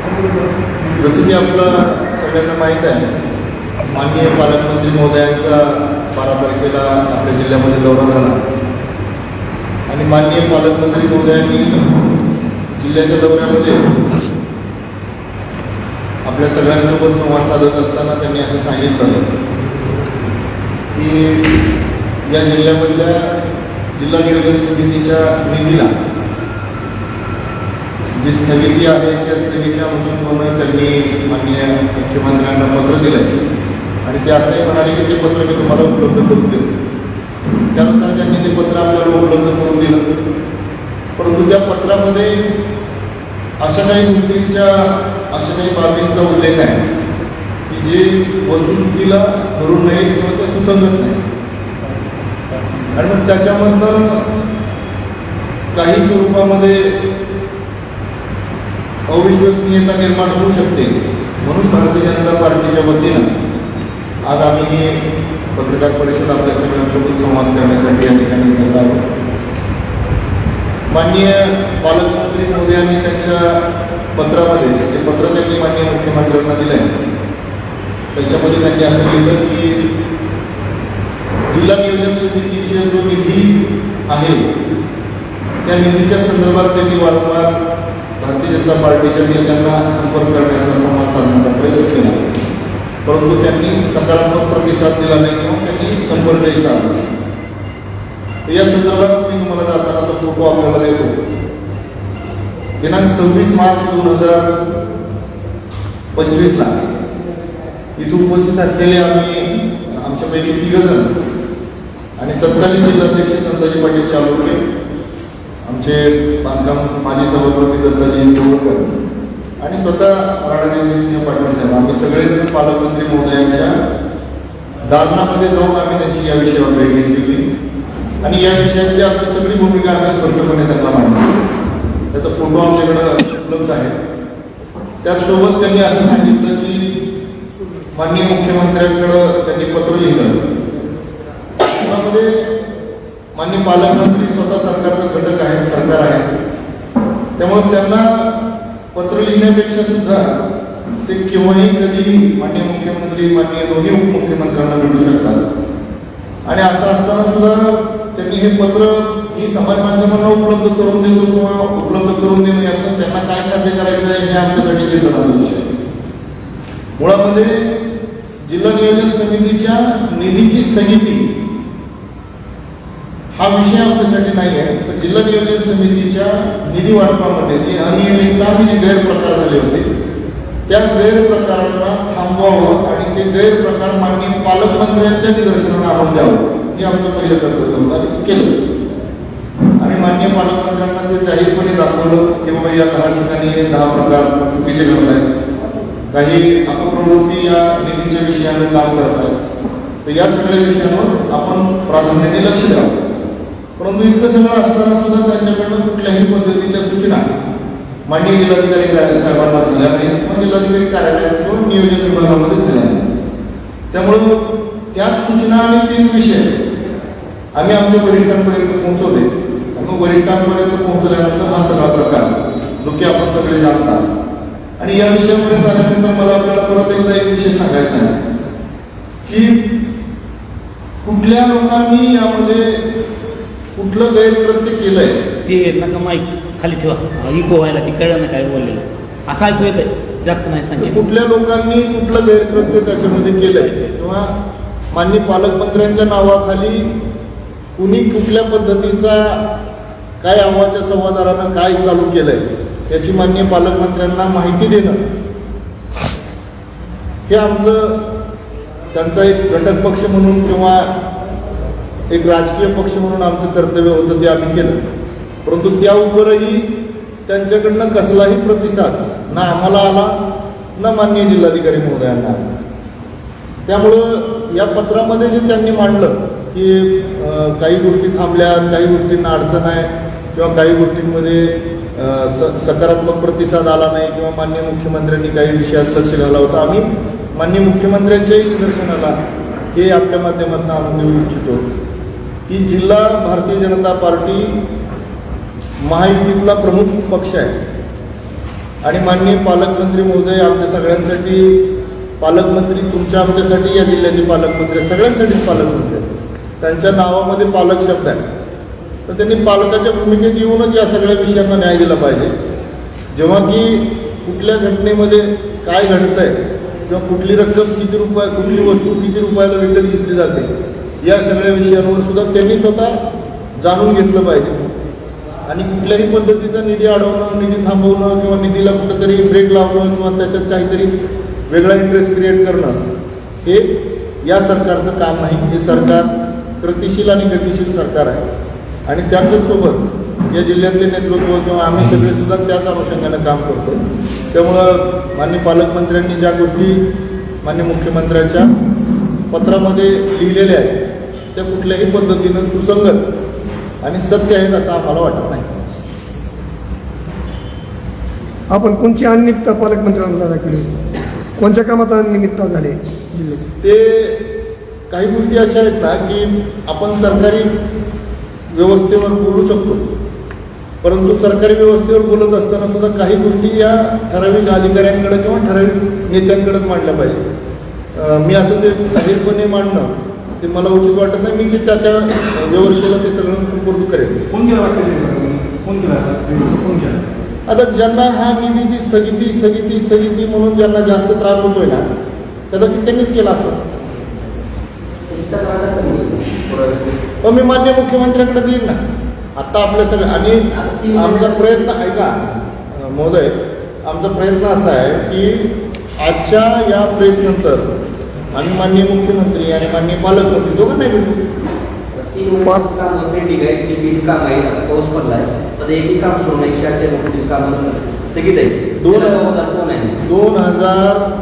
जसं की आपलं सगळ्यांना माहीत आहे माननीय पालकमंत्री महोदयांचा बारा तारखेला आपल्या जिल्ह्यामध्ये दौरा झाला. आणि माननीय पालकमंत्री महोदयांनी जिल्ह्याच्या दौऱ्यामध्ये आपल्या सगळ्यांसोबत संवाद साधत असताना त्यांनी असं सांगितलं की या जिल्ह्यामधल्या जिल्हा नियोजन समितीच्या निधीला जी स्थगिती आहे त्या स्थगितीच्या अनुषंगाने त्यांनी माननीय मुख्यमंत्र्यांना पत्र दिलं आणि ते असंही म्हणाले की ते पत्र मी तुम्हाला उपलब्ध करून देतो त्यानुसार त्यांनी ते पत्र आपल्याला उपलब्ध करून दिलं. परंतु त्या पत्रामध्ये अशा काही गोष्टींच्या अशा काही बाबींचा उल्लेख आहे की जे वस्तुस्थितीला धरून नाही किंवा ते सुसंगत नाही. आणि मग त्याच्यामधनं काही स्वरूपामध्ये अविश्वसनीयता निर्माण होऊ शकते. म्हणून भारतीय जनता पार्टीच्या वतीनं आज आम्ही हे पत्रकार परिषद आपल्या सगळ्यांसोबत संवाद करण्यासाठी या ठिकाणी घेत आहोत. माननीय पालकमंत्री मोदयांनी त्यांच्या पत्रामध्ये जे पत्र त्यांनी माननीय मुख्यमंत्र्यांना दिलं आहे त्याच्यामध्ये त्यांनी असं लिहिलं की जिल्हा नियोजन समितीचे जो निधी आहे त्या निधीच्या संदर्भात त्यांनी वारंवार जनता पार्टीच्या नेत्यांना संपर्क करण्याचा संवाद साधण्याचा प्रयत्न केला. परंतु त्यांनी सकारात्मक प्रतिसाद दिला नाही किंवा त्यांनी संपर्कही साधला. या संदर्भात मी तुम्हाला जातानाचा फोटो आपल्याला देतो. दिनांक सव्वीस मार्च दोन हजार पंचवीसला इथे उपस्थित असलेले आम्ही आमच्यापैकी तिघ जण आणि तत्कालीन जिल्हाध्यक्ष संताजी पाटील चालुके आमचे बांधकाम माजी सभापती दत्ताजी गोळकर आणि स्वतः राणाजी सिंह पाटील साहेब आम्ही सगळेजण पालकमंत्री महोदयांच्या दालनामध्ये जाऊन आम्ही त्यांची या विषयावर भेट घेतलेली आणि या विषयातली आपली सगळी भूमिका आम्ही स्पष्टपणे त्यांना मांडली. त्याचा फोटो आमच्याकडे उपलब्ध आहे. त्याचसोबत त्यांनी असं सांगितलं की माननीय मुख्यमंत्र्यांकडं त्यांनी पत्र लिहिलं. त्यामध्ये माननीय पालकमंत्री सरकारचा घटक आहे सरकार आहे. त्यामुळे त्यांना पत्र लिहिण्यापेक्षा सुद्धा ते केव्हाही कधी माननीय मुख्यमंत्री माननीय दोन्ही उपमुख्यमंत्र्यांना भेटू शकतात. आणि असं असताना सुद्धा त्यांनी हे पत्र मी समाज माध्यमांना उपलब्ध करून देतो किंवा उपलब्ध करून देणं यातून त्यांना काय साध्य करायचं आहे हे आमच्यासाठी चिंतनाचा विषय मुळामध्ये जिल्हा नियोजन समितीच्या निधीची स्थगिती हा विषय आपल्यासाठी नाही आहे तर जिल्हा नियोजन समितीच्या निधी वाटपामध्ये जे अनियमितता आणि जे गैरप्रकार झाले होते त्या गैरप्रकारांना थांबवावं आणि ते गैरप्रकार माननीय पालकमंत्र्यांच्या निदर्शनाला आपण द्यावं हे आमचं पहिलं कर्तव्य होतं. आणि केलं. आणि मान्य पालकमंत्र्यांना ते जाहीरपणे दाखवलं की बाबा या दहा ठिकाणी हे दहा प्रकार चुकीचे घडत आहेत काही अपप्रवृत्ती या निधीच्या विषयाने काम करत आहेत तर या सगळ्या विषयांवर आपण प्राधान्याने लक्ष द्यावं. परंतु इतकं सगळं असताना सुद्धा त्यांच्याकडनं कुठल्याही पद्धतीच्या सूचना माननीय जिल्हाधिकारी कार्यालय साहेबांना झाल्या नाही पण जिल्हाधिकारी कार्यालयात किंवा नियोजन विभागामध्ये झाल्या नाही त्यामुळं त्याच सूचना आणि तेच विषय आम्ही आमच्या वरिष्ठांपर्यंत पोहोचवले. मग वरिष्ठांपर्यंत पोहोचल्यानंतर हा सगळा प्रकार जो की आपण सगळे जाणतात. आणि या विषयापर्यंत आल्यानंतर मला आपल्याला परत एकदा एक विषय सांगायचा आहे की कुठल्या लोकांनी यामध्ये कुठलं गैरकृत्य केलंय? ते नका माईक खाली ठेवा. इको व्हायला ती कळलं ना काय बोललेलं. असं ऐकू येतंय जास्त नाही सांगितलं. कुठल्या लोकांनी कुठलं गैरकृत्य त्याच्यामध्ये केलंय? किंवा माननीय पालकमंत्र्यांच्या नावाखाली कुणी कुठल्या पद्धतीचा काय आव्हाच्या संवादारानं काय चालू केलंय याची माननीय पालकमंत्र्यांना माहिती देणं हे आमचं त्यांचा एक घटक पक्ष म्हणून किंवा एक राजकीय पक्ष म्हणून आमचं कर्तव्य होतं ते आम्ही केलं. परंतु त्या उपरही त्यांच्याकडनं कसलाही प्रतिसाद ना आम्हाला आला ना माननीय जिल्हाधिकारी महोदयांना आला. त्यामुळं या पत्रामध्ये जे त्यांनी मांडलं की काही गोष्टी थांबल्यात काही गोष्टींना अडचण आहे किंवा काही गोष्टींमध्ये स सकारात्मक प्रतिसाद आला नाही किंवा माननीय मुख्यमंत्र्यांनी काही विषयात लक्ष घाला होता आम्ही माननीय मुख्यमंत्र्यांच्याही निदर्शनाला हे आपल्या माध्यमातून आणून देऊ इच्छितो. की जिल्हा भारतीय जनता पार्टी महायुतीतला प्रमुख पक्ष आहे. आणि माननीय पालकमंत्री महोदय आमच्या सगळ्यांसाठी पालकमंत्री तुमच्या आमच्यासाठी या जिल्ह्याचे पालकमंत्री सगळ्यांसाठीच पालकमंत्री आहेत. त्यांच्या नावामध्ये पालक शब्द आहे तर त्यांनी पालकाच्या भूमिकेत येऊनच या सगळ्या विषयांना न्याय दिला पाहिजे. जेव्हा की कुठल्या घटनेमध्ये काय घडतंय किंवा कुठली रक्कम किती रुपये कुठली वस्तू किती रुपयाला विकत घेतली जाते या सगळ्या विषयांवर सुद्धा त्यांनी स्वतः जाणून घेतलं पाहिजे. आणि कुठल्याही पद्धतीचा निधी अडवणं निधी थांबवणं किंवा निधीला कुठंतरी ब्रेक लावणं किंवा त्याच्यात काहीतरी वेगळा इंटरेस्ट क्रिएट करणं हे या सरकारचं काम नाही. हे सरकार गतिशील आणि गतिशील सरकार आहे. आणि त्याच्याच सोबत या जिल्ह्यातले नेतृत्व किंवा आम्ही सगळे सुद्धा त्याच अनुषंगाने काम करतो त्यामुळं मान्य पालकमंत्र्यांनी ज्या गोष्टी मान्य मुख्यमंत्र्यांच्या पत्रामध्ये लिहिलेल्या आहेत त्या कुठल्याही पद्धतीनं सुसंगत आणि सत्य आहेत असं आम्हाला वाटत नाही. आपण कोणची अनिमित्त पालकमंत्र्यांना दाखवली कोणत्या कामात अनिमित्त झाले जिल्ह्यात? ते काही गोष्टी अशा आहेत ना की आपण सरकारी व्यवस्थेवर बोलू शकतो. परंतु सरकारी व्यवस्थेवर बोलत असताना सुद्धा काही गोष्टी या ठराविक अधिकाऱ्यांकडे किंवा ठराविक नेत्यांकडेच मांडल्या पाहिजे मी असं ते जाहीरपणे मांडणं ते मला उचित वाटत नाही. मी की त्या त्या व्यवस्थेला ते सगळं सुपूर्द करेन. कोण केला वाटतं कोण केला कोण केला आता ज्यांना हा निधीची स्थगिती स्थगिती स्थगिती म्हणून ज्यांना जास्त त्रास होतोय ना कदाचित त्यांनीच केला असं पण मी मान्य मुख्यमंत्र्यांकडे देईन ना. आता आपल्या सगळं आणि आमचा प्रयत्न ऐका महोदय आमचा प्रयत्न असा आहे की आजच्या या प्रेसनंतर आम्ही माननीय मुख्यमंत्री आणि माननीय पालकमंत्री भेटू. काम पेंडिंग आहे काम आहे आता पाऊस सध्या एकही काम सुरू नाही काम स्थगित आहे. दोन- कोण आहे दोन हजार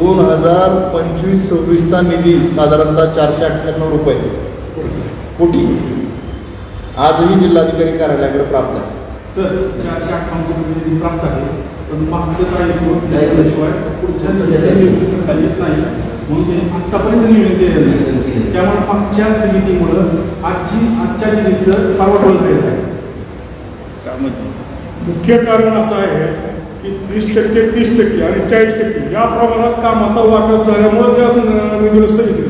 दोन हजार पंचवीस सव्वीसचा निधी साधारणतः चारशे अठ्ठ्याण्णव रुपये. कोटी. आजही जिल्हाधिकारी कार्यालयाकडे प्राप्त आहे. सर चारशे अठ्ठावन्न कोटी निधी प्राप्त आहे. पण मागचं काय नाही. शिवाय पुढच्या निधीचं नियोजन करता येत नाही म्हणून त्यांनी आत्तापर्यंत नियोजन केलेलं नियोजन नाही केलेलं. त्यामुळे मागच्या स्थगितीमुळं आजची आजच्या निधीचं आहे मुख्य कारण असं आहे की तीस टक्के तीस टक्के आणि चाळीस टक्के या प्रमाणात कामाचा वाटप झाल्यामुळे त्या निधीला स्थगित.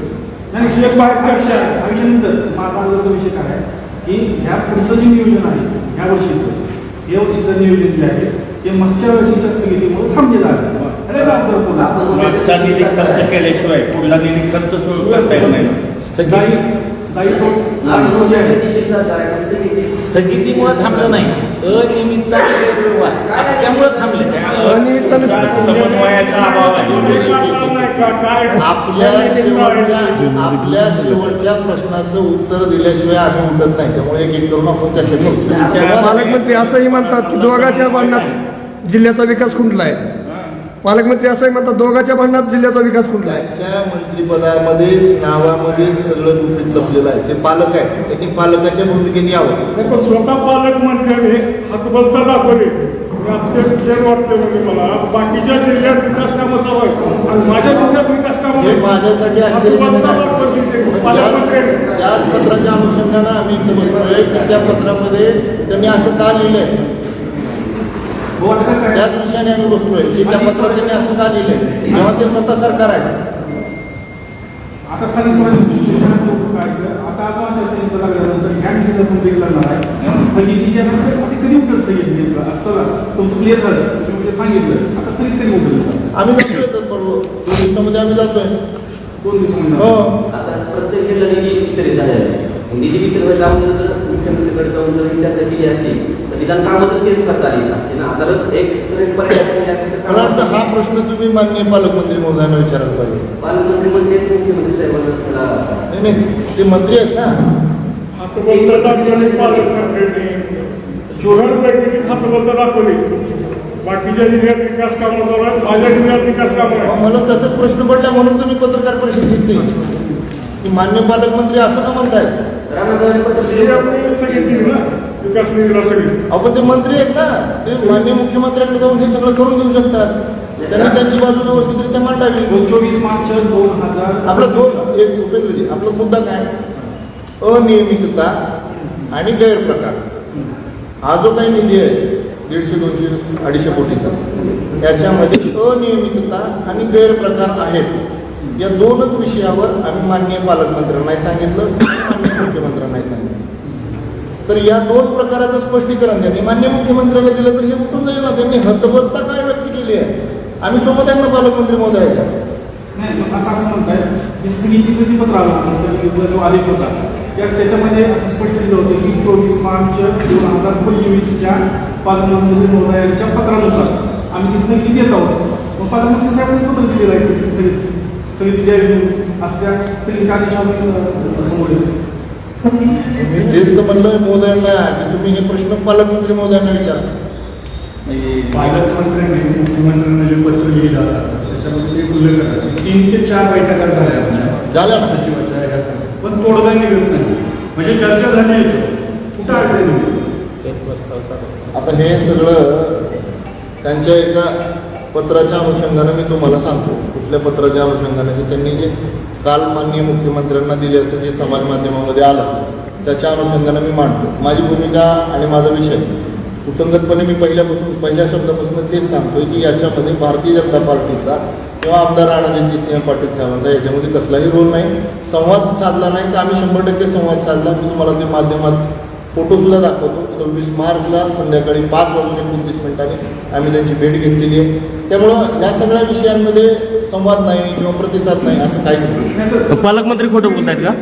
नाही एक बाहेर चर्चा आहे त्याच्यानंतर माझा अगोदरचा विषय काय आहे की ह्या पुढचं जे नियोजन आहे ह्या वर्षीचं या वर्षीचं नियोजन जे आहे ते मागच्या वर्षीच्या स्थगितीमुळे थांबले झाले अरे जबाबदार कोण? आपण- मागचा निधी खर्च केल्याशिवाय पुढला निधी खर्च सुरू करता येत नाही. स्थगितीमुळे थांबलं नाही. अनियमित त्यामुळे थांबले अनियमितताने समन्वयाचा अभाव आहे आपल्या शेवटच्या आपल्या शेवटच्या प्रश्नाचं उत्तर दिल्याशिवाय आम्ही उठत नाही. त्यामुळे एक एक करून आपण चर्चा करू. पालकमंत्री असंही म्हणतात की दोघांच्या भांडणात जिल्ह्याचा विकास खुंटलाय पालकमंत्री असंही म्हणतात दोघांच्या भांडणात जिल्ह्याचा विकास खुंटलाय त्यांच्या मंत्रिपदामध्येच नावामध्येच सगळं गुपित लपलेलं आहे. ते पालक आहे त्यांनी पालकाच्या भूमिकेत यावं. नाही, पण स्वतः पालकमंत्र्याने हातबलता दाखवले. हे अत्यंत खेळ वाटले म्हणजे मला. बाकीच्या जिल्ह्यात विकास कामं चालू आहेत. आणि माझ्या जिल्ह्यात विकास कामं हे नाही. माझ्यासाठी आश्चर्यजनक हातबलता आहे दाखवली ते त्या पालकमंत्र्याने पत्राच्या अनुषंगानं आम्ही इथं बसलोय की त्या पत्रामध्ये त्यांनी असं का लिहिलंय? हो, आहे? त्याच विषयाने आम्ही बसलोय. की त्या पत्रात त्यांनी असं का लिहिलंय जेव्हा ते स्वतः सरकार आहे. आता स्थानिक स्वराज्य आम्ही जातोय दोन दिवसामध्ये आम्ही जातोय. दोन दिवसांना हो. आता प्रत्येक जिल्हा निधी वितरित झालेला आहे निधी जाऊन जर मुख्यमंत्र्यांकडे जाऊन जर ही चर्चा केली असती तर निदान कामं तर चेंज करता आली असते ना? आता जर एक तर एक पर्याय केला असता तर मला वाटतं हा प्रश्न तुम्ही माननीय पालकमंत्री महोदयांना विचारायला पाहिजे. पालकमंत्री म्हणते मुख्यमंत्री साहेबांना त्याला नाही नाही ते मंत्री आहेत ना. दाखवले पालकमंत्र्यांनी पैकी हातबलता दाखवली. बाकीच्या जिल्ह्यात विकास कामं चालू आहेत माझ्या जिल्ह्यात विकास कामं अहो, आहेत मला त्याचाच प्रश्न पडला म्हणून तुम्ही पत्रकार परिषद घेतली. की मान्य पालकमंत्री असं का म्हणतायत? स्थगित केली ना. विकास निधीला सगळी आपण ते मंत्री आहेत ना. ते मान्य मुख्यमंत्र्यांकडे जाऊन हे सगळं करून घेऊ शकतात. त्यांनी त्यांची बाजू व्यवस्थितरित्या मांडावी. चोवीस मार्च दोन हजार आपला दोन एक उपेंद्रजी आपला मुद्दा काय? अनियमितता आणि गैरप्रकार. हा जो काही निधी आहे दीडशे दोनशे अडीचशे कोटीचा याच्यामध्ये अनियमितता आणि गैरप्रकार आहेत. या दोनच विषयावर आम्ही माननीय पालकमंत्र्यांनाही सांगितलं माननीय मुख्यमंत्र्यांनाही सांगितलं. तर या दोन प्रकाराचं स्पष्टीकरण त्यांनी मान्य मुख्यमंत्र्याला दिलं तर हे कुठून जाईल ना. त्यांनी हतबत्ता काय व्यक्त केली आहे? आम्ही सोबत त्यांना पालकमंत्री महोदयाच्या नाही असं आपण म्हणताय जे स्थगितीचं जे पत्र आलं स्थगितीचा जो आदेश होता त्या त्याच्यामध्ये असं स्पष्ट केलं होतं की चोवीस मार्च दोन हजार पंचवीसच्या पालकमंत्री महोदयांच्या पत्रानुसार आम्ही ती स्थगिती देत आहोत. मग पालकमंत्री साहेबांनीच पत्र दिलेलं आहे स्थगिती स्थगिती द्यावी म्हणून असं त्या स्थगितीच्या आदेशावर समोर येतं मी तेच तर म्हणलं महोदयांना. की तुम्ही हे प्रश्न पालकमंत्री महोदयांना विचारा पालकमंत्र्यांनी मुख्यमंत्र्यांना जे पत्र लिहिलं होतं, त्याच्यामध्ये एक उल्लेख तीन ते चार बैठका झाल्या आमच्या. झाल्या? सचिवाच्या. पण तोडगा निघत नाही. म्हणजे चर्चा झाली याच्यावर कुठं अडचण आता हे सगळं त्यांच्या एका पत्राच्या अनुषंगानं मी तुम्हाला सांगतो. कुठल्या पत्राच्या अनुषंगाने? की त्यांनी जे काल माननीय मुख्यमंत्र्यांना दिल्याचं जे समाज माध्यमामध्ये आलं त्याच्या अनुषंगानं मी मांडतो. माझी भूमिका आणि माझा विषय. सुसंगतपणे मी पहिल्यापासून पहिल्या शब्दापासून तेच सांगतोय की याच्यामध्ये भारतीय जनता पार्टीचा किंवा आमदार रणजितसिंह पाटील साहेबांचा याच्यामध्ये कसलाही रोल नाही. संवाद साधला नाही तर आम्ही शंभर टक्के संवाद साधला. मी तुम्हाला ते माध्यमात फोटोसुद्धा दाखवतो. सव्वीस मार्चला संध्याकाळी पाच वाजून एकोणतीस मिनिटांनी आम्ही त्यांची भेट घेतलेली आहे. त्यामुळं या सगळ्या विषयांमध्ये संवाद नाही किंवा प्रतिसाद नाही असं काही नाही. पालकमंत्री खोटं बोलतायत का?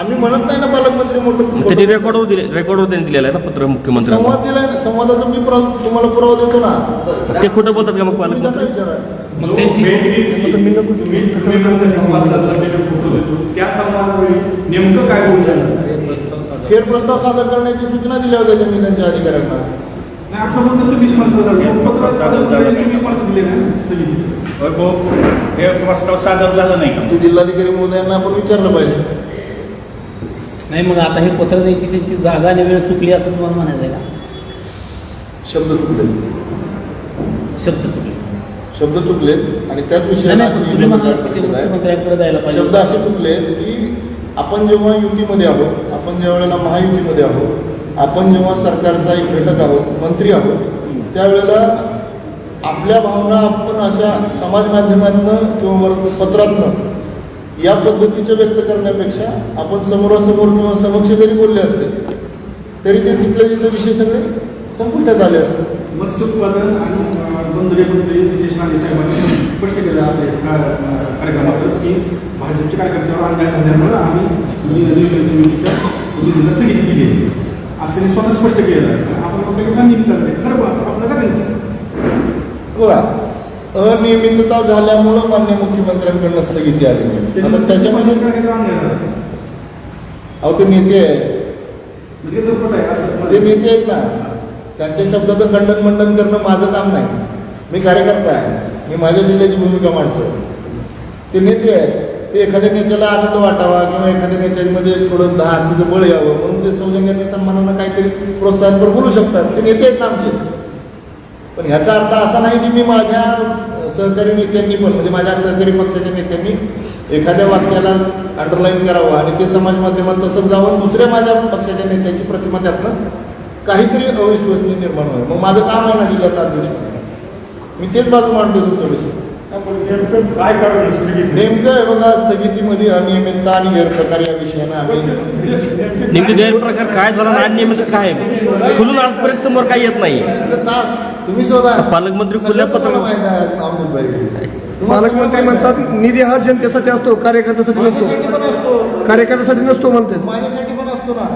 आम्ही म्हणत नाही ना पालकमंत्री त्यांनी मोठं रेकॉर्डवर दिले रेकॉर्डवर त्यांनी दिलेलं आहे ना पत्र मुख्यमंत्री संवाद दिलाय ना संवादाचा मी पुरावा तुम्हाला पुरावा देतो ना. ते खोटं बोलतात का मग तुम्ही त्यांना पालकमंत्री? विचारा. मग त्यांची तुम्ही तुम्ही नंतर संवाद साधला त्याचे फोटो देतो. त्या संवादावेळी नेमकं काय बोललं फेर प्रस्ताव सादर करण्याची सूचना दिल्या होत्या त्यांनी त्यांच्या अधिकाऱ्यांना. नाही आता फक्त सव्वीस मार्च झालं पत्र पालकमंत्र्यांनी चोवीस मार्च दिले ना वैभव, हे प्रस्ताव सादर झाला नाही का? ते जिल्हाधिकारी महोदयांना आपण विचारलं पाहिजे. नाही मग आता हे पत्र द्यायची त्यांची जागा आणि वेळ चुकली असं तुम्हाला म्हणायचं आहे का? शब्द चुकले. शब्द चुकले. शब्द चुकले आणि त्याच नाही विषयाला नाही तुम्ही म्हणाल पत्रकार की ते परिषद आहे. मुख्यमंत्र्यांकडे द्यायला पाहिजे? शब्द असे चुकले की आपण जेव्हा युतीमध्ये आहोत आपण ज्या वेळेला महायुतीमध्ये आहोत आपण जेव्हा सरकारचा एक घटक आहोत मंत्री आहोत त्यावेळेला आपल्या भावना आपण अशा समाज माध्यमातनं किंवा पत्रातनं या पद्धतीच्या व्यक्त करण्यापेक्षा आपण समोरासमोर किंवा समक्ष जरी बोलले असते तरी ते तिथले तिथले विषय सगळे संपुष्टात आले असते मत्स्य उत्पादन आणि बंदरे मंत्री नितेश राणे साहेबांनी स्पष्ट केलं आपल्या कार्यक्रमातच की भाजपच्या कार्यकर्त्यावर अन्याय झाल्यामुळे आम्ही नि- नियोजन समितीच्या दिली आहे. असं त्यांनी स्वतः स्पष्ट आहे. आपण एका निमित्ताने खरं आपलं का त्यांचं? बघा अनियमितता झाल्यामुळं मान्य मुख्यमंत्र्यांकडनं स्थगिती आली आता त्याच्यामध्ये. अहो ते नेते म्हणजे आहे असं. ते नेते आहेत ना. त्यांच्या शब्दाचं खंडन मंडन करणं माझं काम नाही. मी कार्यकर्ता आहे. मी माझ्या जिल्ह्याची भूमिका मांडतो ते नेते आहेत. ते एखाद्या नेत्याला आनंद वाटावा किंवा एखाद्या नेत्यांमध्ये थोडं दहा तिचं बळ यावं म्हणून ते सौजन्याने सन्मानानं काहीतरी प्रोत्साहनपर बोलू शकतात. ते नेते आहेत ना आमचे. पण ह्याचा अर्थ असा नाही की मी माझ्या सहकारी नेत्यांनी पण म्हणजे माझ्या सहकारी पक्षाच्या नेत्यांनी एखाद्या वाक्याला अंडरलाईन करावं आणि ते समाज माध्यमात तसंच जाऊन दुसऱ्या माझ्या पक्षाच्या नेत्याची प्रतिमा त्यातनं काहीतरी अविश्वसनीय निर्माण होईल मग माझं काम आहे ना जिल्ह्याचा अध्यक्ष. मी तेच बाजू मांडतो तुमच्याविषयी. नेमकं काय कारण स्थगित? नेमकं आहे बघा स्थगितीमध्ये अनियमितता आणि गैरप्रकार या विषयानं आम्ही नेमके गैरप्रकार काय झाला आणि अनियमित काय? खुलून आजपर्यंत समोर काही येत नाही तास. तुम्ही शोधा. पालकमंत्री खुल्या पत्र माहिती आहे. पालकमंत्री म्हणतात निधी हा जनतेसाठी असतो कार्यकर्त्यासाठी नसतो. असतो. कार्यकर्त्यासाठी नसतो म्हणतात. माझ्यासाठी पण असतो ना.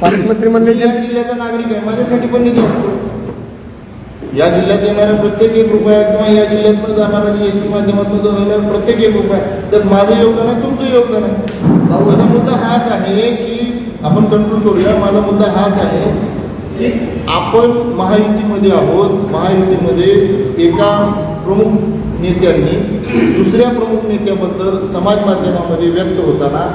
पालकमंत्री म्हणले जिल्ह्याचा नागरिक आहे माझ्यासाठी पण निधी असतो. या जिल्ह्यात येणाऱ्या प्रत्येक एक रुपया किंवा या जिल्ह्यात पण जाणारा जी एस टी माध्यमातून जो येणार प्रत्येक एक रुपया तर माझं योगदान आहे तुमचं योगदान आहे. माझा मुद्दा हाच आहे की आपण कंट्रोल करूया. माझा मुद्दा हाच आहे की आपण महायुतीमध्ये आहोत. महायुतीमध्ये एका प्रमुख नेत्यांनी दुसऱ्या प्रमुख नेत्याबद्दल समाज माध्यमामध्ये व्यक्त होताना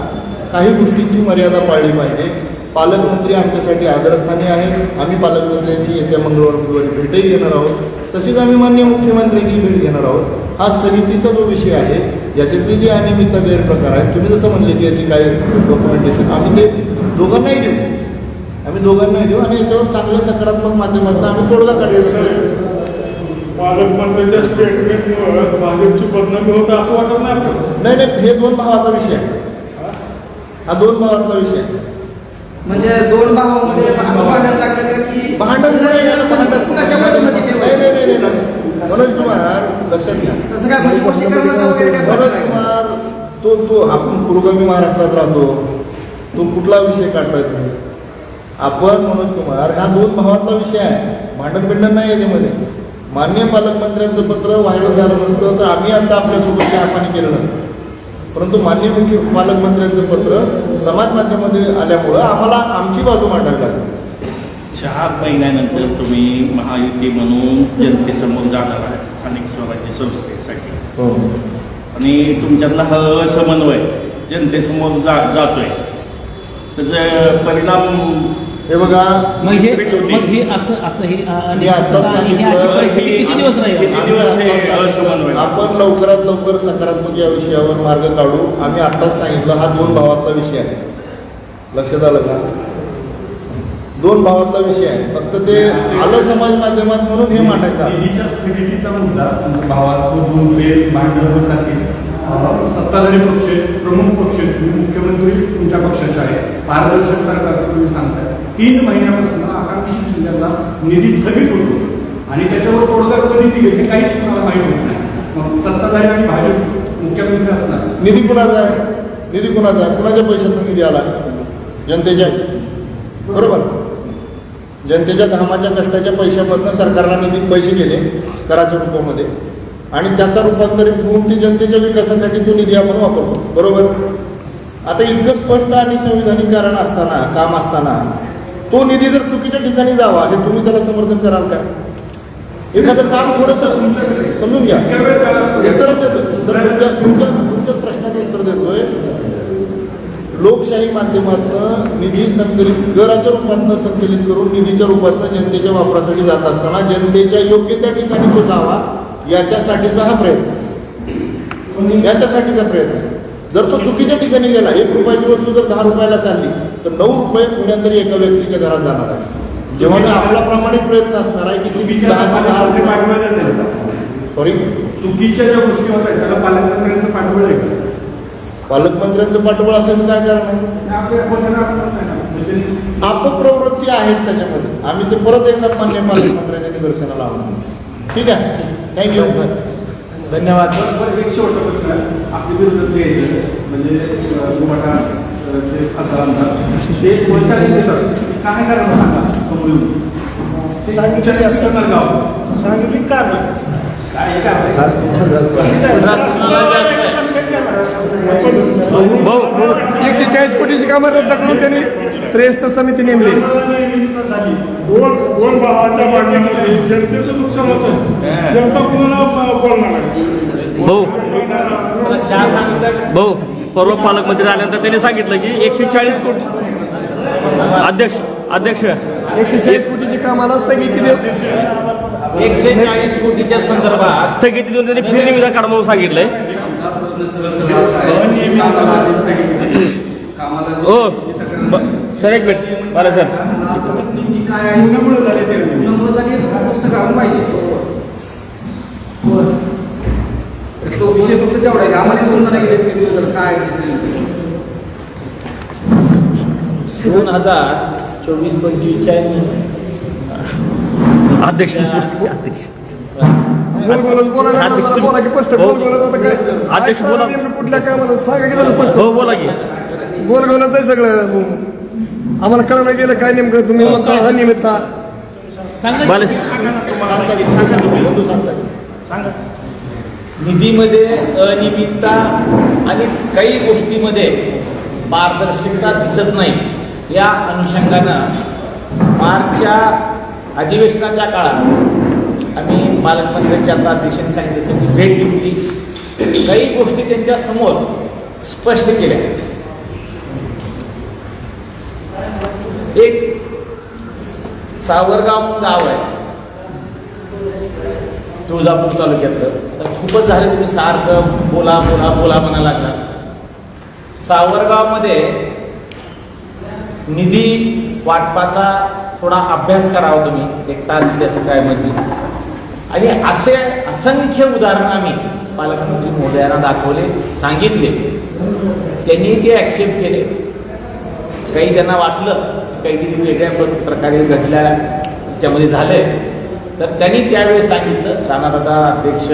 काही गोष्टींची मर्यादा पाळली पाहिजे. पालकमंत्री आमच्यासाठी आदरस्थानी आहेत. आम्ही पालकमंत्र्यांची येत्या मंगळवार बुधवारी भेटही घेणार आहोत. तसेच आम्ही मान्य मुख्यमंत्र्यांची भेट घेणार आहोत. हा स्थगितीचा जो विषय आहे याच्यातली जी अनियमितता गैरप्रकार आहेत तुम्ही जसं म्हणले की याची काय डॉक्युमेंटेशन आम्ही ते दोघांनाही देऊ. आम्ही दोघांना देऊ आणि याच्यावर चांगल्या सकारात्मक माध्यमातून आम्ही तोडगा काढायचा पालकमंत्र्यांच्या स्टेटमेंटमुळे भाजपची बदनामी होत असं वाटत नाही नाही हे दोन भावाचा विषय आहे. हा दोन भावाचा विषय आहे. म्हणजे दोन भावामध्ये असं भांडण लागलं का की भांडण कुणाच्या वशीमध्ये ठेवायचं? मनोज कुमार लक्षात घ्या. तसं काय म्हणजे वशीकरणाचा वगैरे काय मनोज. कुमार तो तो आपण पुरोगामी महाराष्ट्रात राहतो. तो कुठला विषय काढताय तुम्ही? आपण मनोज कुमार हा दोन भावातला विषय आहे. भांडण बिंडण नाही याच्यामध्ये. माननीय पालकमंत्र्यांचं पत्र व्हायरल झालं नसतं तर आम्ही आता आपल्यासोबत चहा पाणी केलं नसतं. परंतु माननीय मुख्य पालकमंत्र्यांचं पत्र समाज माध्यमामध्ये आल्यामुळं आम्हाला आमची बाजू मांडावी लागली. चार महिन्यानंतर तुम्ही महायुती म्हणून जनतेसमोर जाणार आहात स्थानिक स्वराज्य संस्थेसाठी. हो. आणि तुमच्यातला हा असमन्वय जनतेसमोर जा जातोय. त्याचे परिणाम हे बघा मग हे. मग हे असं असं हे हे किती दिवस राहील? किती दिवस हे असमन्वय? आपण लवकरात लवकर सकारात्मक या विषयावर मार्ग काढू. आम्ही आताच सांगितलं हा दोन भावातला विषय आहे. लक्षात आलं का? दोन भावातला विषय आहे. फक्त ते आलं समाज माध्यमात म्हणून हे मांडायचं. निधीच्या मुद्दा भावात दोन वेळ सत्ताधारी पक्ष प्रमुख पक्ष मुख्यमंत्री तुमच्या पक्षाचे आहे पारदर्शक सरकारचं तुम्ही सांगताय. तीन महिन्यापासून आकांक्षी जिल्ह्याचा निधी स्थगित होतो. आणि त्याच्यावर तोडगा कधी दिले हे काहीच तुम्हाला माहीत होत नाही. मग सत्ताधारी आणि भाजप मुख्यमंत्री असणार. निधी कुणाचा आहे? निधी कुणाचा आहे? कुणाच्या पैशातून निधी आला? जनतेच्या बरोबर? जनतेच्या घामाच्या कष्टाच्या पैशामधनं सरकारला निधी पैसे गेले कराच्या रूपामध्ये. आणि त्याचा रूपांतरित होऊन ते जनतेच्या विकासासाठी तो निधी आपण वापरतो. बरोबर? आता इतकं स्पष्ट आणि संविधानिक कारण असताना काम असताना तो निधी जर चुकीच्या ठिकाणी जावा हे तुम्ही त्याला समर्थन कराल का? एखादं काम थोडंसं समजून घ्या. उत्तर तुमच्या तुमच्या प्रश्नाचं उत्तर देतोय. लोकशाही माध्यमातून निधी संकलित कराच्या रूपातनं संकलित करून निधीच्या रूपातनं जनतेच्या वापरासाठी जात असताना जनतेच्या योग्य त्या ठिकाणी तो जावा याच्यासाठीचा हा प्रयत्न. याच्यासाठीचा प्रयत्न. जर तो चुकीच्या ठिकाणी गेला एक रुपयाची वस्तू जर दहा रुपयाला चालली तर नऊ रुपये कुण्या तरी एका व्यक्तीच्या घरात जाणार आहे. जेव्हा आपला प्रामाणिक प्रयत्न असणार आहे की तुम्ही चुकीच्या दहा ते दहा पालकमंत्री रुपये. पाठवले जातात. सॉरी चुकीच्या ज्या गोष्टी होत आहेत त्याला पालकमंत्र्यांचं पाठबळ आहे? पालकमंत्र्यांचं पाठबळ असायचं काय कारण हे ना, म्हणजे अपप्रवृत्ती आहेत त्याच्यामध्ये. आम्ही ते परत एकदा मान्य पालकमंत्र्यांच्या निदर्शनाला आणू ठीक आहे? थँक्यू धन्यवाद एक शेवटचा प्रश्न आहे. आपल्या विरोधात जे म्हणजे गुमाटा जे खासदार आमदार ते वंचार देतात काय कारण सांगा समोर येऊन ते विचारायला स्वीकारणार का आपण? सांगितली काय? भाऊ एकशे चाळीस कोटीची कामं रद्द करून त्यांनी त्रेस्त समिती नेमली. जनगणना निमित्त झाली दोन दोन भावाच्या भांडणामध्ये जनतेचं नुकसान होतं. जनता कुणाला बोलणार आहे? भाऊ. भाऊ परवा पालकमंत्री झाल्यानंतर त्यांनी सांगितलं की एकशे चाळीस कोटी. अध्यक्ष अध्यक्ष. एकशे चाळीस कोटीची कामाला स्थगिती देत एकशे चाळीस कोटीच्या संदर्भात स्थगिती देऊन त्यांनी फिरणी विधा काढा म्हणून सांगितलंय. हो. सर एक मिनिट. बाला सर. ती काय आहे कोणामुळे झाली ते त्यामुळे झाली पुस्तक घालून पाहिजे तो विषय फक्त तेवढा आहे आम्हाला समजा नाही गेले किती दिवस काय. दोन हजार चोवीस पंचवीसच्या अध्यक्ष अध्यक्ष बोला हो. अध्यक्ष बोला. कुठल्या कामाला सांगा हो बोला की. गोल गोलच आहे सगळं. आम्हाला कळलं गेलं काय नेमकं? तुम्ही म्हणता अनियमित सांगा बाला निधीमध्ये अनियमितता आणि काही गोष्टीमध्ये पारदर्शकता दिसत नाही या अनुषंगानं मार्चच्या अधिवेशनाच्या काळात आम्ही पालकमंत्र्यांच्या आता अध्यक्षांनी सांगितलं की भेट घेतली. काही गोष्टी त्यांच्यासमोर स्पष्ट केल्या. एक सावरगाव गाव आहे. तुळजापूर तालुक्यातलं. तर खूपच झालं तुम्ही सारखं बोला बोला बोला म्हणा लागला. सावरगावमध्ये निधी वाटपाचा थोडा अभ्यास करावा तुम्ही. एक तास त्याचं काय म्हणजे आणि असे असंख्य उदाहरणं आम्ही पालकमंत्री महोदयांना दाखवले सांगितले. त्यांनी ते ॲक्सेप्ट केले. काही त्यांना वाटलं काहीतरी वेगळ्या प्रकारे घडल्या त्याच्यामध्ये आहे तर त्यांनी त्यावेळेस सांगितलं राणादादा अध्यक्ष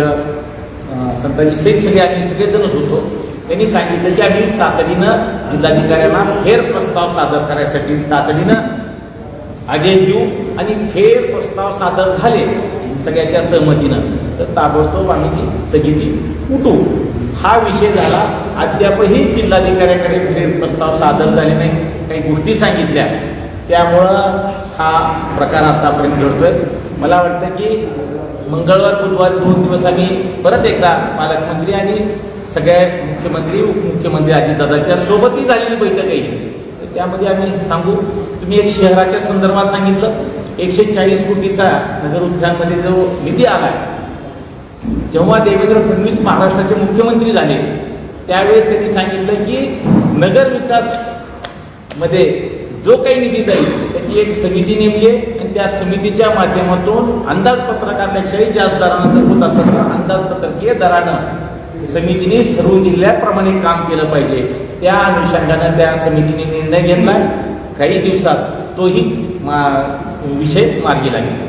संताजी सेठ सगळे आम्ही सगळेजणच होतो. त्यांनी सांगितलं की आम्ही तातडीनं जिल्हाधिकाऱ्यांना फेर प्रस्ताव सादर करायसाठी तातडीनं आदेश देऊ आणि फेर प्रस्ताव सादर झाले सगळ्याच्या सहमतीनं. तर ताबडतोब आम्ही ती स्थगिती उठू हा विषय झाला. अद्यापही जिल्हाधिकाऱ्याकडे फेर प्रस्ताव सादर झाले नाही. काही गोष्टी सांगितल्या. त्यामुळं हा प्रकार आतापर्यंत घडतोय. मला वाटतं की मंगळवार बुधवारी दोन दिवस आम्ही परत एकदा पालकमंत्री आणि सगळ्या मुख्यमंत्री उपमुख्यमंत्री अजितदादांच्या सोबतही झालेली बैठक आहे तर त्यामध्ये आम्ही सांगू तुम्ही एक शहराच्या संदर्भात सांगितलं एकशे चाळीस कोटीचा नगर उद्यानमध्ये जो निधी आला जेव्हा देवेंद्र फडणवीस महाराष्ट्राचे मुख्यमंत्री झाले त्यावेळेस त्यांनी सांगितलं की नगर विकासमध्ये जो काही निधी जाईल त्याची एक समिती नेमली आहे आणि त्या समितीच्या माध्यमातून अंदाजपत्रकापेक्षाही जास्त दरानं जर होत असेल तर अंदाजपत्रकीय दरानं समितीने ठरवून दिल्याप्रमाणे काम केलं पाहिजे. त्या अनुषंगानं त्या समितीने निर्णय घेतला. काही दिवसात तोही मा- विषय मार्गी लागेल.